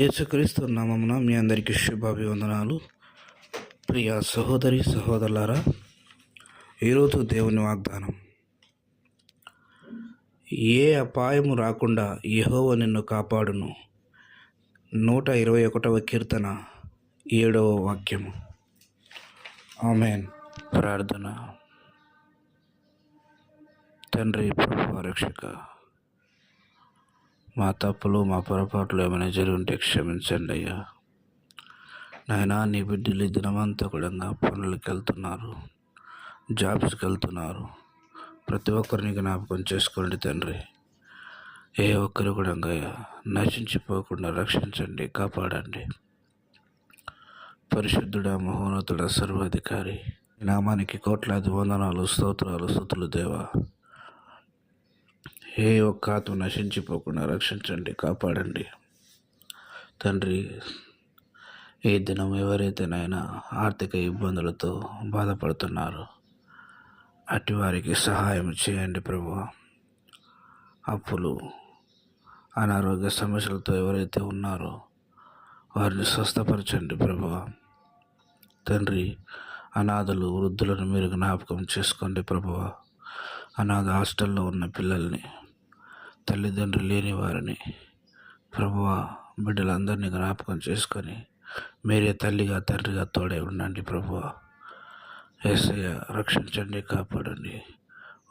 యేసుక్రీస్తు నామమున మీ అందరికీ శుభాభివందనాలు. ప్రియ సహోదరి సహోదరులారా ఈరోజు దేవుని వాగ్దానం. ఏ అపాయము రాకుండా యహోవ నిన్ను కాపాడును. నూట ఇరవై ఒకటవ కీర్తన ఏడవ వాక్యము. ఆమెన్. ప్రార్థన. తండ్రి ప్రభు రక్షక. మా తప్పులు మా పొరపాట్లు ఏమైనా జరుగుంటే ఉంటే క్షమించండి అయ్యా. నాయనా నీ బిడ్డలు దినమంతా కూడా పనులకు వెళ్తున్నారు జాబ్స్కి వెళ్తున్నారు. ప్రతి ఒక్కరిని జ్ఞాపకం చేసుకోండి తండ్రి. ఏ ఒక్కరు కూడా నశించిపోకుండా రక్షించండి కాపాడండి. పరిశుద్ధుడ మహోన్నతుడ సర్వాధికారి నామానికి కోట్లాది వందనాలు స్తోత్రాలు స్థుతులు దేవా. ఏ ఒక్క ఆత్మ నశించిపోకుండా రక్షించండి కాపాడండి. తండ్రి ఏ దినం ఎవరైతే నాయన ఆర్థిక ఇబ్బందులతో బాధపడుతున్నారో అటు వారికి సహాయం చేయండి ప్రభు. అప్పులు అనారోగ్య సమస్యలతో ఎవరైతే ఉన్నారో వారిని స్వస్థపరచండి ప్రభు. తండ్రి అనాథలు వృద్ధులను మీరు జ్ఞాపకం చేసుకోండి ప్రభువ అనాథ హాస్టల్లో ఉన్న పిల్లల్ని తల్లిదండ్రులు లేని వారిని ప్రభువ బిడ్డలందరినీ జ్ఞాపకం చేసుకొని మీరే తల్లిగా తండ్రిగా తోడే ఉండండి ప్రభువ. ఏసయ్య రక్షించండి కాపాడండి.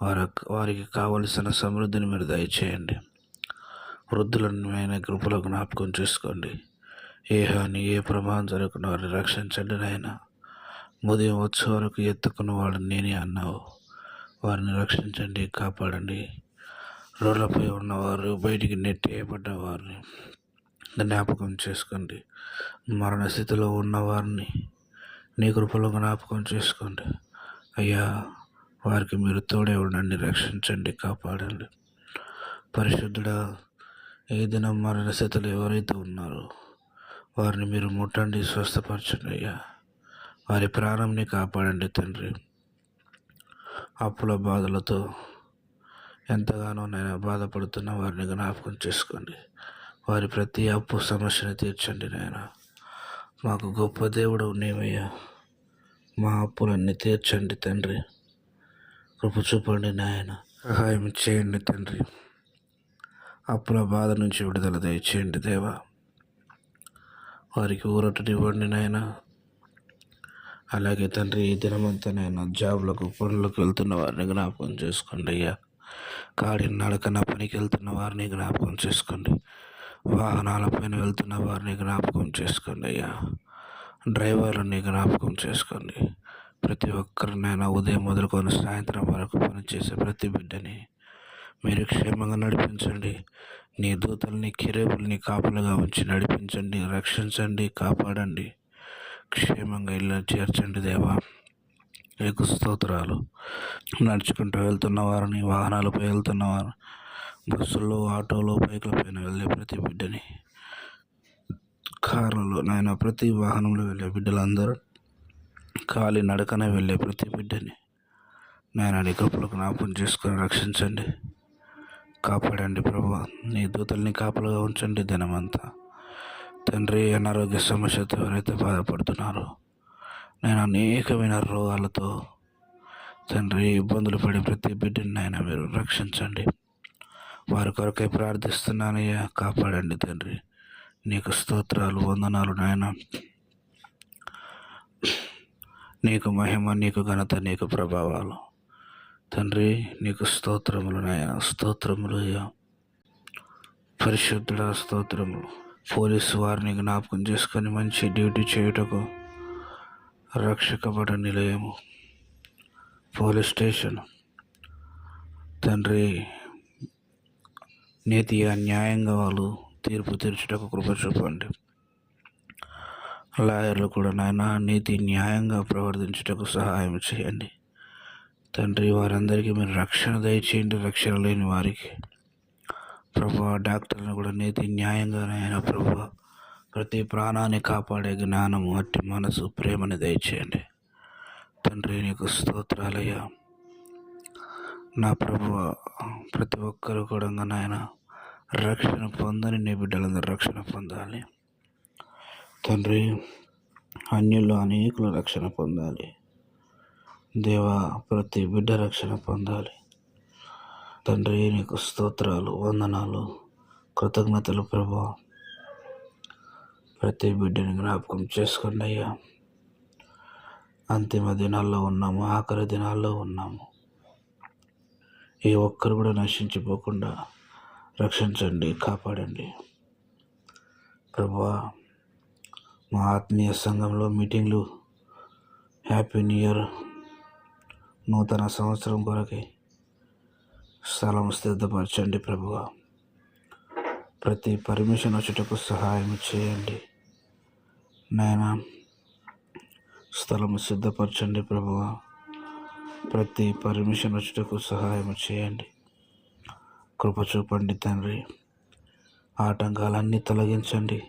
వారి వారికి కావలసిన సమృద్ధిని మీరు దయచేయండి. వృద్ధులను ఆయన కృపలో జ్ఞాపకం చేసుకోండి. ఏ హాని ఏ ప్రమాదం జరగకుండా వారిని రక్షించండి నాయన. ఉదయం వచ్చే వరకు ఎత్తుకున్న వాళ్ళని నేనే అన్నావు. వారిని రక్షించండి కాపాడండి. రోడ్లపై ఉన్నవారు బయటికి నెట్టేయబడ్డవారిని జ్ఞాపకం చేసుకోండి. మరణ స్థితిలో ఉన్నవారిని నీ కృపలో జ్ఞాపకం చేసుకోండి. అయ్యా వారికి మీరు తోడే ఉండండి రక్షించండి కాపాడండి. పరిశుద్ధుడా ఏ దినం మరణ స్థితిలో ఎవరైతే ఉన్నారో వారిని మీరు ముట్టండి స్వస్థపరచండి అయ్యా. వారి ప్రాణంని కాపాడండి తండ్రి. అప్పుల బాధలతో ఎంతగానో నేను బాధపడుతున్న వారిని జ్ఞాపకం చేసుకోండి. వారి ప్రతి అప్పు సమస్యను తీర్చండి నాయన. మాకు గొప్ప దేవుడు నీవయ్యా. మా అప్పులన్నీ తీర్చండి తండ్రి. కృప చూపండి నాయన. సహాయం చేయండి తండ్రి. అప్పుల బాధ నుంచి విడుదల దయచేయండి దేవా. వారికి ఊరటనివ్వండి నాయన. అలాగే తండ్రి ఈ దినమంతా నేను జాబ్లకు పనులకు వెళ్తున్న వారిని జ్ఞాపకం చేసుకోండి అయ్యా. కాడి నడకన పనికి వెళ్తున్న వారిని జ్ఞాపకం చేసుకోండి. వాహనాలపైన వెళ్తున్న వారిని జ్ఞాపకం చేసుకోండి అయ్యా. డ్రైవర్లని జ్ఞాపకం చేసుకోండి. ప్రతి ఒక్కరినైనా ఉదయం మొదలుకొని సాయంత్రం వరకు పనిచేసే ప్రతి బిడ్డని మీరు క్షేమంగా నడిపించండి. నీ దూతల్ని కిరేబుల్ని కాపులుగా ఉంచి నడిపించండి రక్షించండి కాపాడండి. క్షేమంగా ఇల్లు చేర్చండి దేవా. మీకు స్తోత్రాలు. నడుచుకుంటూ వెళ్తున్న వారిని వాహనాలపై వెళ్తున్న వారు బస్సుల్లో ఆటోలో బైకుల పైన వెళ్ళే ప్రతి బిడ్డని కార్లలో నాయన ప్రతి వాహనంలో వెళ్ళే బిడ్డలందరూ ఖాళీ నడకనే వెళ్ళే ప్రతి బిడ్డని నాయన నీ కప్పులు జ్ఞాపం చేసుకొని రక్షించండి. కాపాడండి ప్రభు. నీ దూతల్ని కాపలుగా ఉంచండి దినమంతా. తండ్రి అనారోగ్య సమస్యతో ఎవరైతే బాధపడుతున్నారో నేను అనేకమైన రోగాలతో తండ్రి ఇబ్బందులు పడే ప్రతి బిడ్డని నాయన మీరు రక్షించండి. వారి కొరకై ప్రార్థిస్తున్నానయ్యా కాపాడండి తండ్రి. నీకు స్తోత్రాలు వందనాలు నాయన. నీకు మహిమ నీకు ఘనత నీకు ప్రభావాలు. తండ్రి నీకు స్తోత్రములు నాయన స్తోత్రములు అయ్యా. పరిశుద్ధుడ స్తోత్రములు. పోలీసు వారిని జ్ఞాపకం చేసుకొని మంచి డ్యూటీ చేయుటకు రక్షకబడ నిలయము. Police station. తండ్రి నీతిగా న్యాయంగా వాళ్ళు తీర్పు తీర్చుటకు కృప చూపండి. లాయర్లు కూడా నాయన నీతి న్యాయంగా ప్రవర్తించుటకు సహాయం చేయండి. తండ్రి వారందరికీ మీరు రక్షణ దయచేయండి రక్షణ లేని వారికి. ప్రభు డాక్టర్ని కూడా నీతి న్యాయంగా నాయన ప్రభు ప్రతి ప్రాణాన్ని కాపాడే జ్ఞానము అట్టి మనసు ప్రేమని దయచేయండి. తండ్రి నీకు స్తోత్రాలయ్యా. నా ప్రభు ప్రతి ఒక్కరు కూడా నాయన రక్షణ పొందని నీ బిడ్డలందరూ రక్షణ పొందాలి. తండ్రి అన్యుల్లో అనేకులు రక్షణ పొందాలి. దేవా ప్రతి బిడ్డ రక్షణ పొందాలి. తండ్రి నీకు స్తోత్రాలు వందనాలు కృతజ్ఞతలు ప్రభా. ప్రతి బిడ్డని జ్ఞాపకం చేసుకోండి అయ్యా. అంతిమ దినాల్లో ఉన్నాము ఆఖరి దినాల్లో ఉన్నాము. ఏ ఒక్కరు కూడా నశించిపోకుండా రక్షించండి కాపాడండి. ప్రభా మా ఆత్మీయ సంఘంలో మీటింగ్లు హ్యాపీ న్యూ ఇయర్ నూతన సంవత్సరం కొరకై స్థలం సిద్ధపరచండి ప్రభువ ప్రతి పర్మిషన్ వచ్చుటకు సహాయం చేయండి. నాయన స్థలం సిద్ధపరచండి ప్రభువ. ప్రతి పర్మిషన్ వచ్చుటకు సహాయం చేయండి. కృప చూపండి తండ్రి. ఆటంకాలన్నీ తొలగించండి.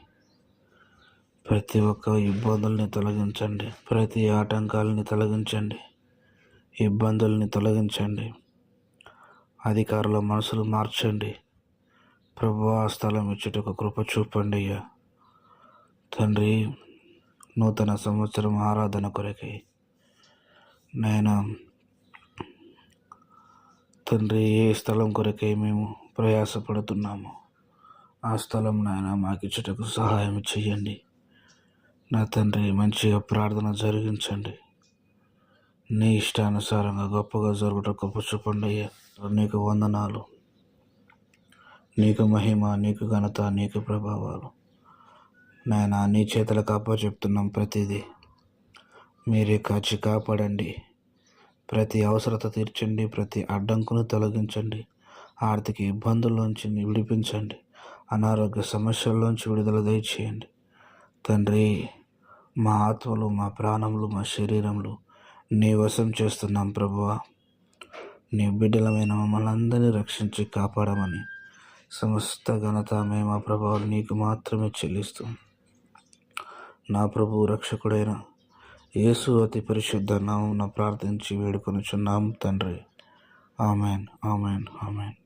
ప్రతి ఒక్క ఇబ్బందుల్ని తొలగించండి. ప్రతి ఆటంకాలని తొలగించండి. ఇబ్బందుల్ని తొలగించండి. అధికారుల మనసులు మార్చండి. ప్రభు ఆ స్థలం ఇచ్చుటకు కృప చూపండి అయ్యా. తండ్రి నూతన సంవత్సరం ఆరాధన కొరకై. నేను తండ్రి ఏ స్థలం కొరకై మేము ప్రయాసపడుతున్నాము? ఆ స్థలం నాయన మాకు ఇచ్చుటకు సహాయం చేయండి నా తండ్రి మంచిగా ప్రార్థన జరిగించండి. నీ ఇష్టానుసారంగా గొప్పగా జరుగుట గొప్ప చూపండి నీకు వందనాలు. నీకు మహిమ నీకు ఘనత నీకు ప్రభావాలు. నాయన నీ చేతులకు అప్ప చెప్తున్నాం ప్రతిదీ. మీరే కాచి కాపాడండి. ప్రతి అవసరత తీర్చండి ప్రతి అడ్డంకును తొలగించండి. ఆర్థిక ఇబ్బందుల్లోంచి విడిపించండి. అనారోగ్య సమస్యల్లోంచి విడుదల దయచేయండి. తండ్రి మా ఆత్మలు మా ప్రాణములు మా శరీరములు నీ వశం చేస్తున్నాం ప్రభువా. నీ బిడ్డలమైన మమ్మల్ని అందరినీ రక్షించి కాపాడమని సమస్త ఘనత మేము ప్రభావం నీకు మాత్రమే చెల్లిస్తాం నా ప్రభు రక్షకుడైన యేసు అతి పరిశుద్ధ నామం ప్రార్థించి వేడుకొనుచున్నాం తండ్రి. Amen amen amen.